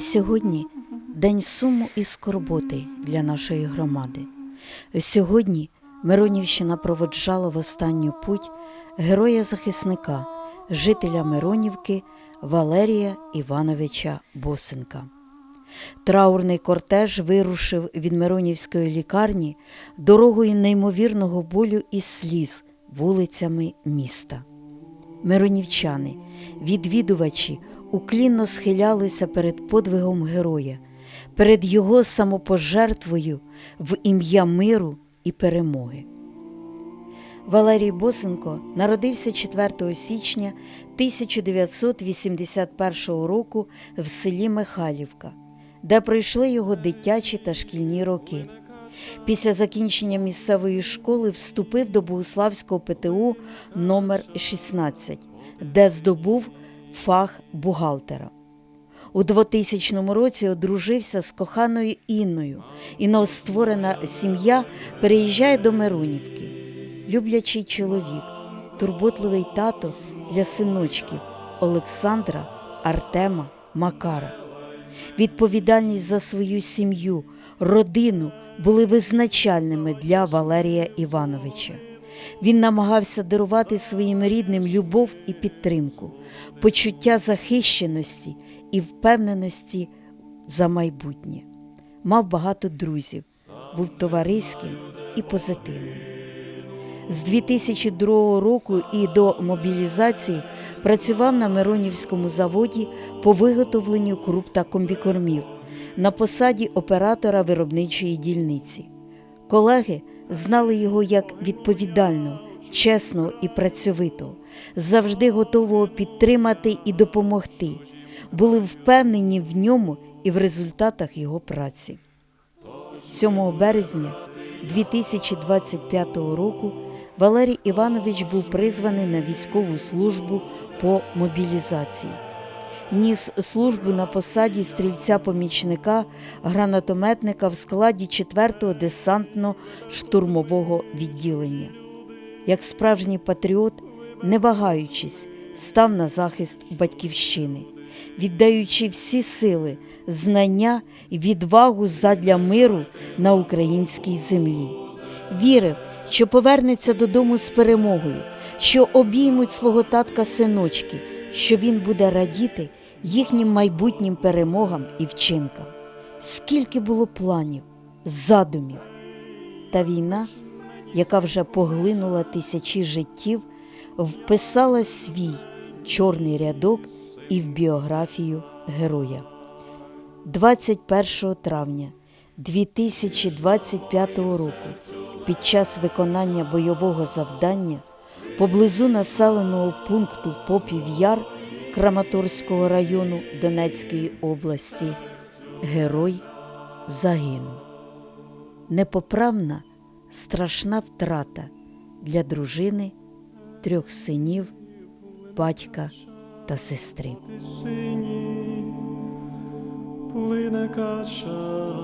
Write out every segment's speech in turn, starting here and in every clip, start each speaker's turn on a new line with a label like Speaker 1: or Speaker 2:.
Speaker 1: Сьогодні день суму і скорботи для нашої громади. Сьогодні Миронівщина проводжала в останню путь героя-захисника, жителя Миронівки Валерія Івановича Босенка. Траурний кортеж вирушив від Миронівської лікарні дорогою неймовірного болю і сліз вулицями міста. Миронівчани, відвідувачі уклінно схилялися перед подвигом героя, перед його самопожертвою в ім'я миру і перемоги. Валерій Босенко народився 4 січня 1981 року в селі Михайлівка, де пройшли його дитячі та шкільні роки. Після закінчення місцевої школи вступив до Богуславського ПТУ номер 16, де здобув фах бухгалтера. У 2000 році одружився з коханою Інною, і новостворена сім'я переїжджає до Миронівки. Люблячий чоловік, турботливий тато для синочків Олександра, Артема, Макара. Відповідальність за свою сім'ю, родину були визначальними для Валерія Івановича. Він намагався дарувати своїм рідним любов і підтримку, почуття захищеності і впевненості за майбутнє. Мав багато друзів, був товариським і позитивним. З 2002 року і до мобілізації працював на Миронівському заводі по виготовленню круп та комбікормів на посаді оператора виробничої дільниці. Колеги знали його як відповідального, чесного і працьовитого, завжди готового підтримати і допомогти, були впевнені в ньому і в результатах його праці. 7 березня 2025 року Валерій Іванович був призваний на військову службу по мобілізації. Ніс службу на посаді стрільця-помічника гранатометника в складі 4-го десантно-штурмового відділення. Як справжній патріот, не вагаючись, став на захист батьківщини, віддаючи всі сили, знання і відвагу задля миру на українській землі. Вірив, що повернеться додому з перемогою, що обіймуть свого татка синочки, що він буде радіти їхнім майбутнім перемогам і вчинкам. Скільки було планів, задумів, та війна, яка вже поглинула тисячі життів, вписала свій чорний рядок і в біографію героя. 21 травня 2025 року під час виконання бойового завдання поблизу населеного пункту Попів Яр Краматорського району Донецької області герой загинув. Непоправна страшна втрата для дружини, трьох синів, батька та сестри.
Speaker 2: плине кача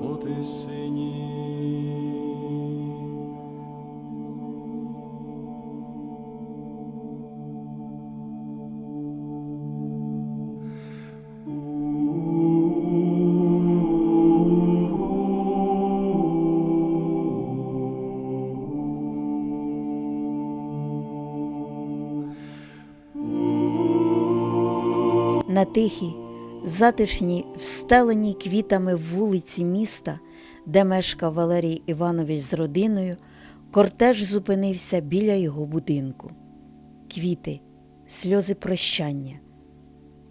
Speaker 2: по тисині.
Speaker 1: На тихій, затишній, встеленій квітами вулиці міста, де мешкав Валерій Іванович з родиною, кортеж зупинився біля його будинку. Квіти, сльози прощання,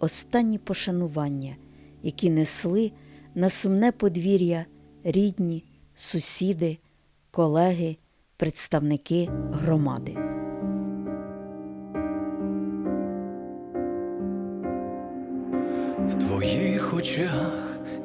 Speaker 1: останні пошанування, які несли на сумне подвір'я рідні, сусіди, колеги, представники громади.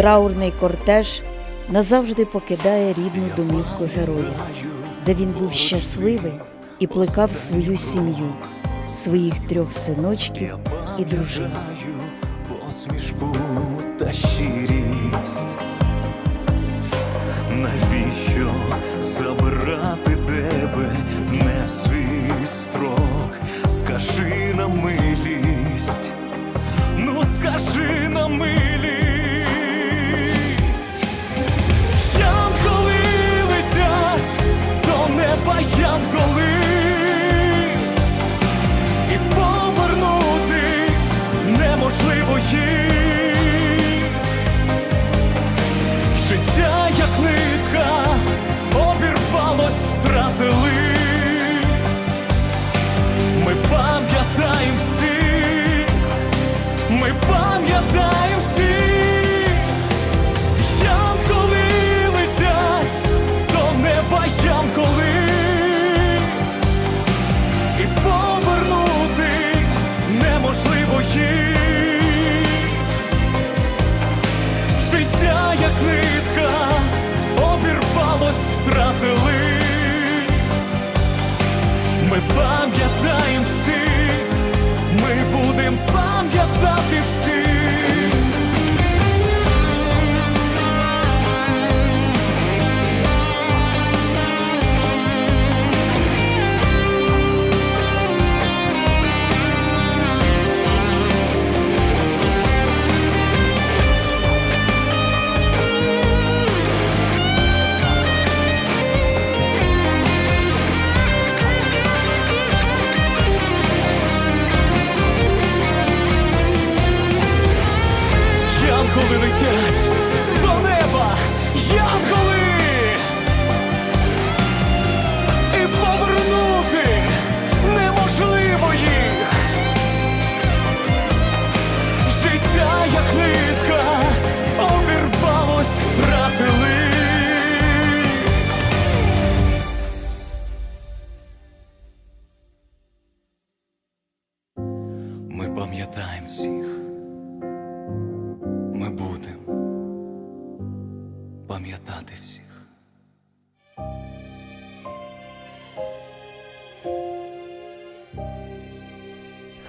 Speaker 1: Траурний кортеж назавжди покидає рідну домівку героя, де він був щасливий і плекав свою сім'ю, своїх трьох синочків і дружину.
Speaker 2: Посмішку та щирість. Навіщо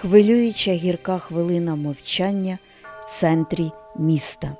Speaker 1: Хвилююча гірка хвилина мовчання в центрі міста.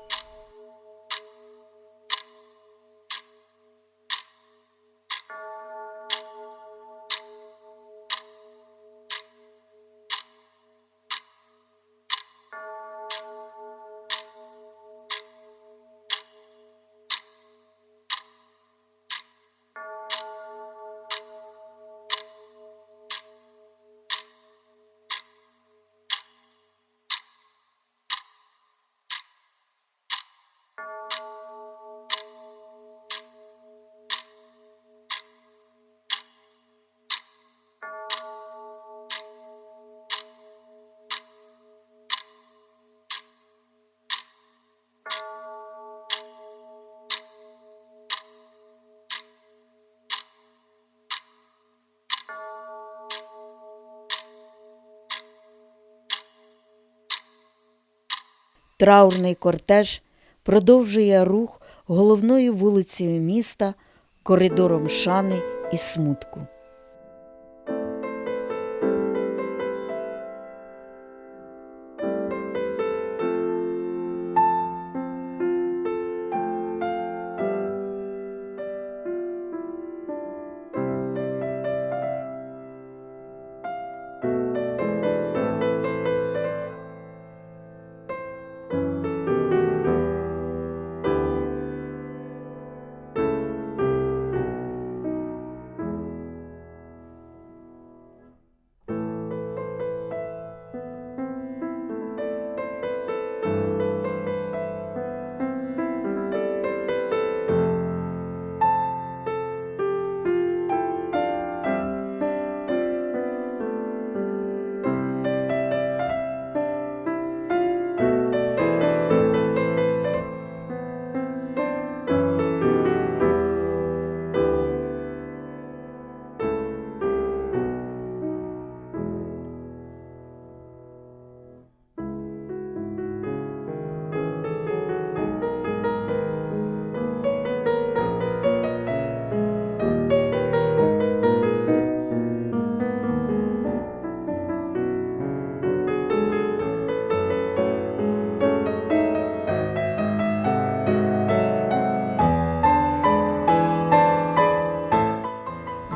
Speaker 1: Траурний кортеж продовжує рух головною вулицею міста коридором шани і смутку.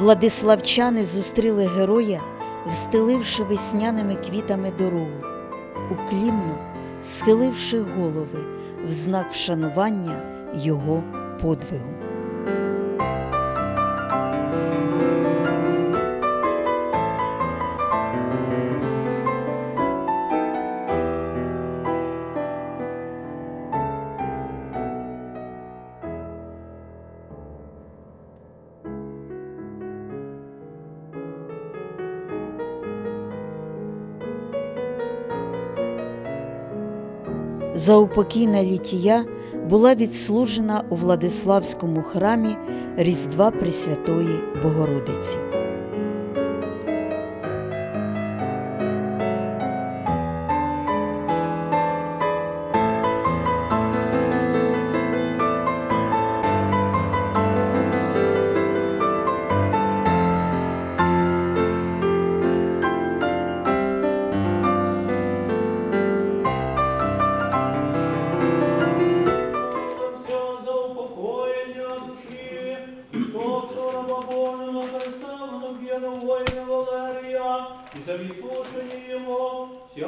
Speaker 1: Владиславчани зустріли героя, встеливши весняними квітами дорогу, уклінно схиливши голови в знак вшанування його подвигу. Заупокійна літія була відслужена у Владиславському храмі Різдва Пресвятої Богородиці.
Speaker 3: Валерія, і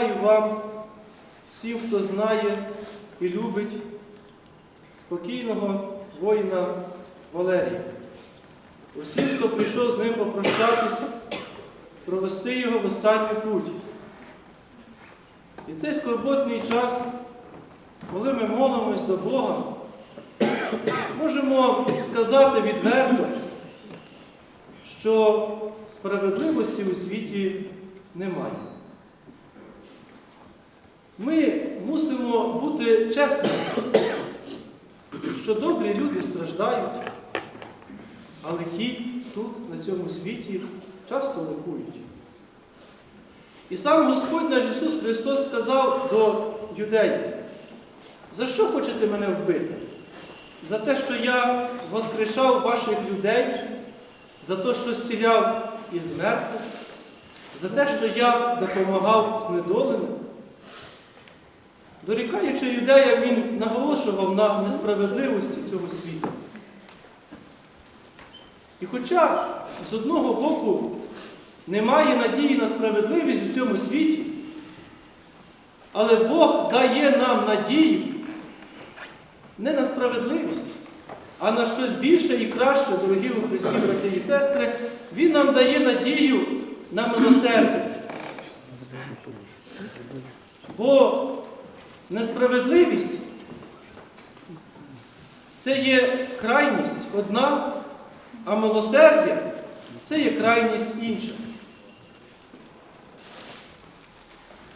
Speaker 3: співчуваю вам, всім, хто знає і любить покійного воїна Валерія. Усім, хто прийшов з ним попрощатися, провести його в останню путь. І цей скорботний час, коли ми молимось до Бога, можемо сказати відверто, що справедливості у світі немає. Ми мусимо бути чесними, що добрі люди страждають, а лихі тут, на цьому світі, часто ликують. І сам Господь наш Ісус Христос сказав до юдеїв, за що хочете мене вбити? За те, що я воскрешав ваших людей, за те, що зціляв із мертвих, за те, що я допомагав знедоленим. Дорікаючи юдея, він наголошував на несправедливості цього світу. І хоча з одного боку немає надії на справедливість у цьому світі, але Бог дає нам надію не на справедливість, а на щось більше і краще, дорогі у Христі, брати і сестри, Він нам дає надію на милосердя. Бо несправедливість це є крайність одна, а милосердя це є крайність інша.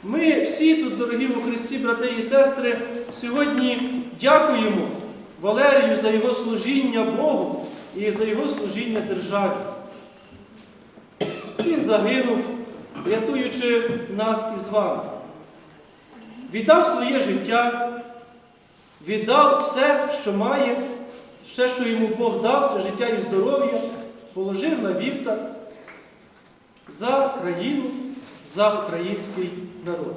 Speaker 3: Ми всі тут, дорогі у Христі, брати і сестри, сьогодні дякуємо Валерію за його служіння Богу і за його служіння державі. Він загинув, рятуючи нас із вами. Віддав своє життя, віддав все, що має, все, що йому Бог дав, це життя і здоров'я, положив на вівтар за країну, за український народ.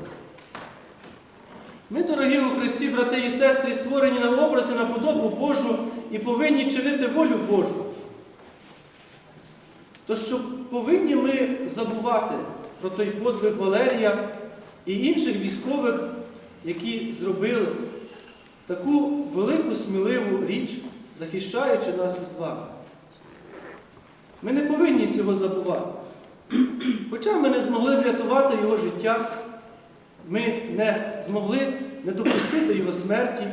Speaker 3: Ми, дорогі у Христі, брати і сестри, створені на образі на подобу Божу і повинні чинити волю Божу. То що повинні ми забувати про той подвиг Валерія і інших військових, які зробили таку велику сміливу річ, захищаючи нас із вами. Ми не повинні цього забувати. Хоча ми не змогли врятувати його життя, ми не змогли не допустити його смерті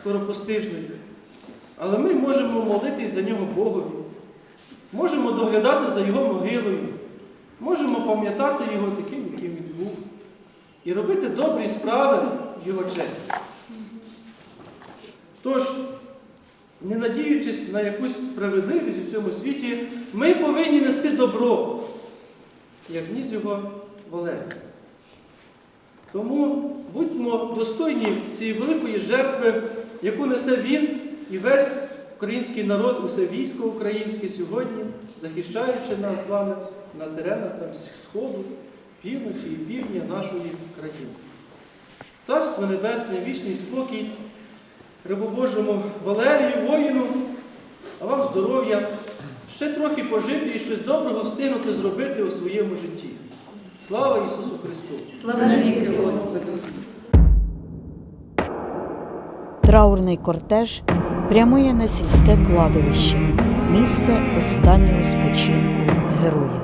Speaker 3: скоропостижної. Але ми можемо молитись за нього Богові, можемо доглядати за його могилою, можемо пам'ятати його таким, і робити добрі справи в його честь. Тож, не надіючись на якусь справедливість у цьому світі, ми повинні нести добро, як ніс його Валерій. Тому будьмо достойні цієї великої жертви, яку несе він і весь український народ, усе військо українське сьогодні, захищаючи нас з вами на теренах там Сходу, півночі і півдня нашої країни. Царство Небесне, вічний спокій, Рибобожому Валерію, воїну, а вам здоров'я, ще трохи пожити і щось доброго встигнути зробити у своєму житті. Слава Ісусу Христу!
Speaker 1: Траурний кортеж прямує на сільське кладовище, місце останнього спочинку героя.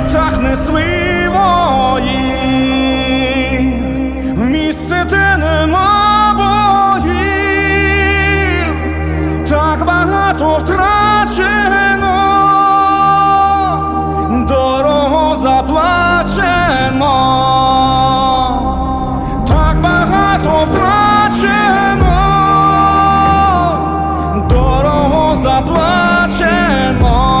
Speaker 4: щитах в місце, де нема боїв, так багато втрачено, дорого заплачено, заплачено.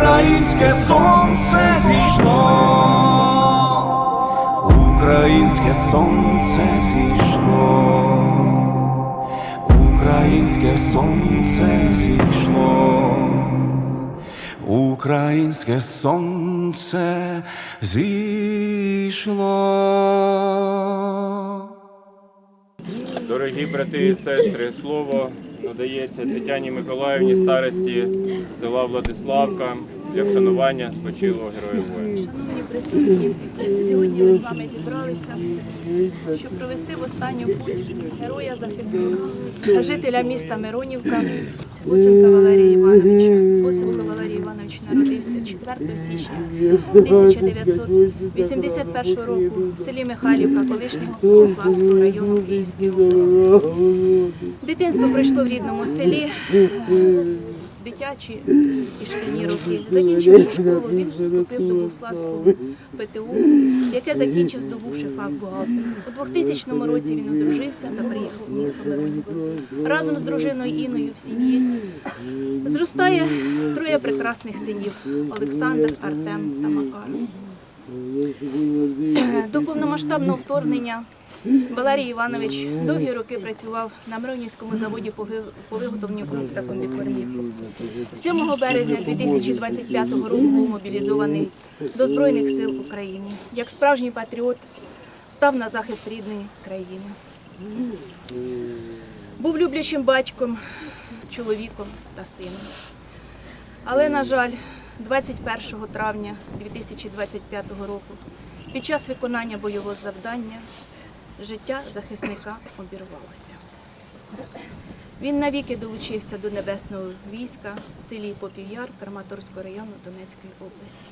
Speaker 4: українське сонце зійшло, українське сонце зійшло, українське сонце зійшло. Українське сонце зійшло.
Speaker 5: Дорогі брати і сестри, слово надається Тетяні Миколаївні, старості села Владиславка для вшанування спочилого героя воїна.
Speaker 6: Присутні, сьогодні ми з вами зібралися, щоб провести в останню путь героя захисника, жителя міста Миронівка, Босенка Валерія Івановича. Босенко Валерій Іванович народився 4 січня 1981 року в селі Михайлівка, колишнього Богославського району Київської області. Дитинство пройшло в рідному селі. Дитячі і шкільні роки. Закінчивши школу, він вступив до Богославського ПТУ, яке закінчив, здобувши фах бухгалтера. У 2000 році він одружився та приїхав в місто Миронівку. Разом з дружиною Іною в сім'ї зростає троє прекрасних синів Олександр, Артем та Макар. До повномасштабного вторгнення Валерій Іванович довгі роки працював на Миронівському заводі по виготовленню круп та комбікормів. 7 березня 2025 року був мобілізований до Збройних сил України. Як справжній патріот став на захист рідної країни. Був люблячим батьком, чоловіком та сином. Але, на жаль, 21 травня 2025 року під час виконання бойового завдання життя захисника обірвалося. Він навіки долучився до небесного війська в селі Попів'яр Краматорського району Донецької області.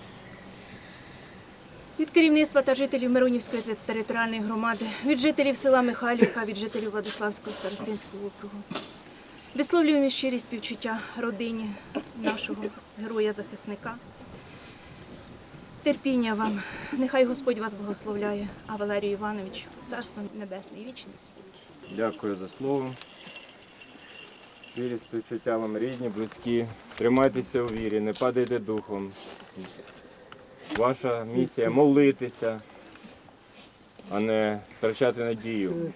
Speaker 6: Від керівництва та жителів Миронівської територіальної громади, від жителів села Михайлівка, від жителів Владиславського старостинського округу. Висловлюємо щирі співчуття родині нашого героя-захисника. Терпіння вам, нехай Господь вас благословляє, а Валерію Івановичу, царство небесне і вічний спокій.
Speaker 5: Дякую за слово. Щирі співчуття вам рідні, близькі. Тримайтеся у вірі, не падайте духом. Ваша місія молитися, а не втрачати надію.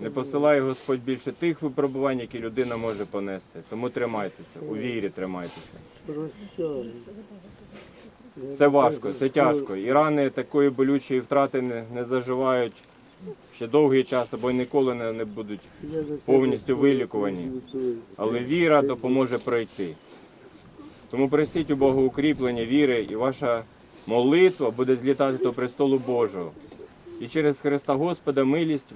Speaker 5: Не посилає Господь більше тих випробувань, які людина може понести. Тому тримайтеся, у вірі тримайтеся. Це важко, це тяжко. І рани такої болючої втрати не, не заживають ще довгий час або ніколи не, не будуть повністю вилікувані. Але віра допоможе пройти. Тому просіть у Бога укріплення віри, і ваша молитва буде злітати до престолу Божого. І через Христа Господа милість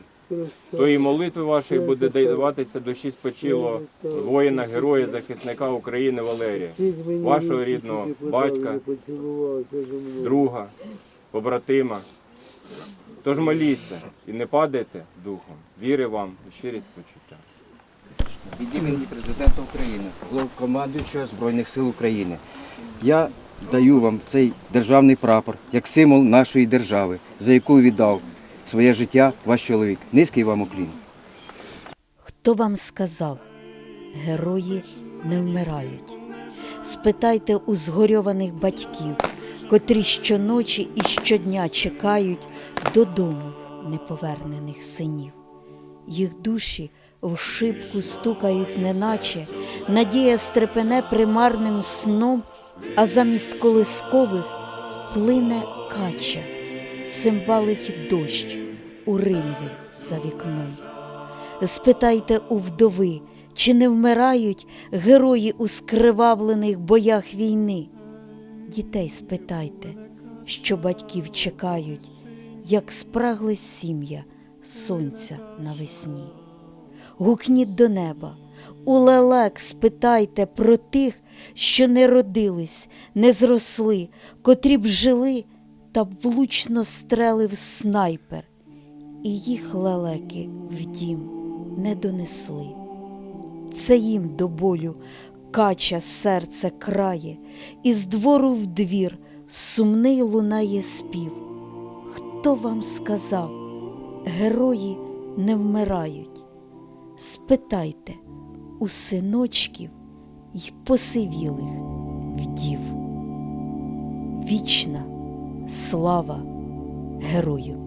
Speaker 5: тої молитви вашої буде даватися душі спочило воїна, героя, захисника України Валерія, вашого рідного батька, друга, побратима. Тож моліться і не падайте духом. Віри вам і щирі спочуття.
Speaker 7: від імені президента України, головнокомандуючого Збройних сил України. Я даю вам цей державний прапор як символ нашої держави, за яку віддав своє життя ваш чоловік. Низький вам уклін.
Speaker 1: Хто вам сказав, герої не вмирають? Спитайте у згорьованих батьків, котрі щоночі і щодня чекають додому неповернених синів. Їх душі в шибку стукають, неначе надія стрепене примарним сном, а замість колискових плине кача, цимбалить дощ у ринви за вікном. Спитайте у вдови, чи не вмирають герої у скривавлених боях війни. Дітей спитайте, що батьків чекають, як спрагле сім'я сонця навесні. Гукніть до неба, у лелек спитайте про тих, що не родились, не зросли, котрі б жили, та влучно стрелив снайпер, і їх лелеки в дім не донесли. Це їм до болю кача серце крає, і з двору в двір сумний лунає спів. Хто вам сказав, герої не вмирають? Спитайте у синочків й посивілих вдів. Вічна слава герою!